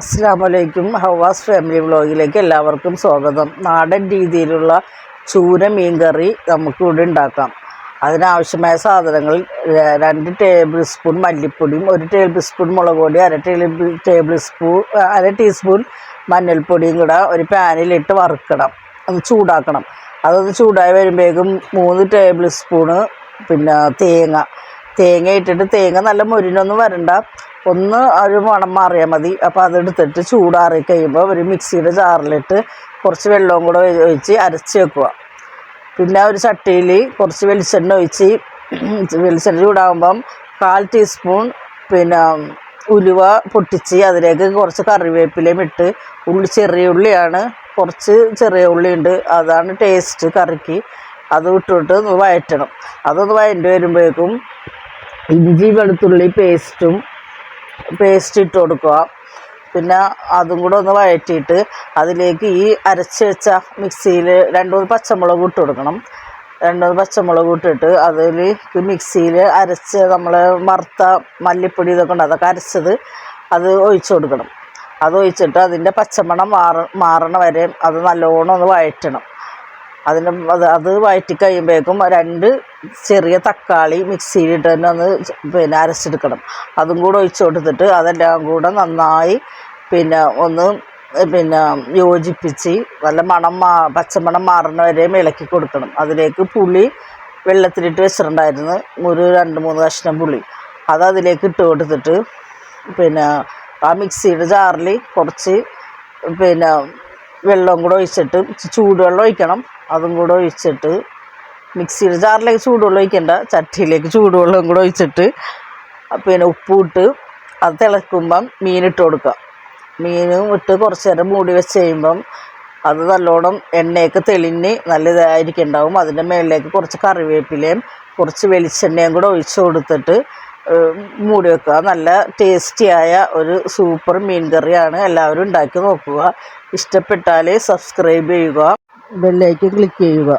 അസ്സാം വലൈക്കും ഹവാസ് ഫാമിലി വ്ളോഗിലേക്ക് എല്ലാവർക്കും സ്വാഗതം. നാടൻ രീതിയിലുള്ള ചൂര മീൻ കറി നമുക്കിവിടെ ഉണ്ടാക്കാം. അതിനാവശ്യമായ സാധനങ്ങൾ രണ്ട് ടേബിൾ സ്പൂൺ മല്ലിപ്പൊടിയും ഒരു ടേബിൾ സ്പൂൺ മുളക് പൊടി അര ടേബിൾ ടേബിൾ സ്പൂൺ അര ടീസ്പൂൺ മഞ്ഞൾപ്പൊടിയും കൂടെ ഒരു പാനിലിട്ട് വറുക്കണം. അത് ചൂടാക്കണം. അതൊന്ന് ചൂടായി വരുമ്പോഴേക്കും മൂന്ന് ടേബിൾ സ്പൂണ് പിന്നെ തേങ്ങ. തേങ്ങ ഇട്ടിട്ട് തേങ്ങ നല്ല മുരിനൊന്നും വരണ്ട. ഒന്ന് ഒരു മണം മാറിയാൽ മതി. അപ്പോൾ അതെടുത്തിട്ട് ചൂടാറി കഴിയുമ്പോൾ ഒരു മിക്സിയുടെ ജാറിലിട്ട് കുറച്ച് വെള്ളവും കൂടെ ഒഴി- ഒഴിച്ച് അരച്ച് വെക്കുക. പിന്നെ ഒരു ചട്ടിയിൽ കുറച്ച് വെളിച്ചെണ്ണ ഒഴിച്ച് വെളിച്ചെണ്ണ ചൂടാകുമ്പം കാൽ ടീസ്പൂൺ പിന്നെ ഉലുവ പൊട്ടിച്ച് അതിലേക്ക് കുറച്ച് കറിവേപ്പിലയും ഇട്ട് ഉള്ളി ചെറിയ ഉള്ളിയാണ്. കുറച്ച് ചെറിയ ഉള്ളിയുണ്ട് അതാണ് ടേസ്റ്റ് കറിക്ക്. അത് ഇട്ടിട്ട് ഒന്ന് വഴറ്റണം അതൊന്ന് വഴറ്റി വരുമ്പോഴേക്കും ഇഞ്ചി വെളുത്തുള്ളി പേസ്റ്റും പേസ്റ്റ് ഇട്ട് കൊടുക്കുക. പിന്നെ അതും കൂടെ ഒന്ന് വഴറ്റിയിട്ട് അതിലേക്ക് ഈ അരച്ച് വെച്ച മിക്സിയിൽ രണ്ട് മൂന്ന് പച്ചമുളക് ഇട്ട് കൊടുക്കണം. രണ്ട് മൂന്ന് പച്ചമുളക് ഇട്ടിട്ട് അതിൽ മിക്സിയിൽ അരച്ച് നമ്മൾ വറുത്ത മല്ലിപ്പൊടി ഇതൊക്കെ ഉണ്ട് അതൊക്കെ അരച്ചത് അത് ഒഴിച്ച് കൊടുക്കണം. അത് ഒഴിച്ചിട്ട് അതിന്റെ പച്ചമണം മാറ മാറണ വരെ അത് നല്ലോണം ഒന്ന് വഴറ്റണം. അതിന് അത് അത് വഴറ്റി കഴിയുമ്പോഴേക്കും രണ്ട് ചെറിയ തക്കാളി മിക്സിയിലിട്ട് തന്നെ ഒന്ന് പിന്നെ അരച്ചെടുക്കണം. അതും കൂടെ ഒഴിച്ച് കൊടുത്തിട്ട് അതെല്ലാം കൂടെ നന്നായി പിന്നെ ഒന്ന് പിന്നെ യോജിപ്പിച്ച് നല്ല മണം മാ പച്ചമണം മാറുന്ന ഇളക്കി കൊടുക്കണം. അതിലേക്ക് പുളി വെള്ളത്തിലിട്ട് വെച്ചിട്ടുണ്ടായിരുന്നു. ഒരു രണ്ട് മൂന്ന് കഷ്ണം പുളി. അത് അതിലേക്ക് ഇട്ട് കൊടുത്തിട്ട് പിന്നെ ആ മിക്സിയുടെ ജാറിൽ കുറച്ച് പിന്നെ വെള്ളം കൂടെ ഒഴിച്ചിട്ട് ചൂടുവെള്ളം ഒഴിക്കണം. അതും കൂടെ ഒഴിച്ചിട്ട് മിക്സിയുടെ ജാറിലേക്ക് ചൂടുവെള്ളം ഒഴിക്കണ്ട. ചട്ടിയിലേക്ക് ചൂടുവെള്ളം കൂടെ ഒഴിച്ചിട്ട് പിന്നെ ഉപ്പും ഇട്ട് അത് തിളക്കുമ്പം മീനിട്ട് കൊടുക്കുക. മീനും ഇട്ട് കുറച്ച് നേരം മൂടി വെച്ച് കഴിയുമ്പം അത് നല്ലോണം എണ്ണയൊക്കെ തെളിഞ്ഞ് നല്ല ഇതായിരിക്കുന്നുണ്ടാവും അതിന്റെ മേളിലേക്ക് കുറച്ച് കറിവേപ്പിലയും കുറച്ച് വെളിച്ചെണ്ണയും കൂടെ ഒഴിച്ച് കൊടുത്തിട്ട് മൂടി വെക്കുക. നല്ല ടേസ്റ്റിയായ ഒരു സൂപ്പർ മീൻ കറിയാണ് എല്ലാവരും ഉണ്ടാക്കി നോക്കുക. ഇഷ്ടപ്പെട്ടാൽ സബ്സ്ക്രൈബ് ചെയ്യുക ബെല്ലൈക്കൻ ക്ലിക്ക് ചെയ്യുക.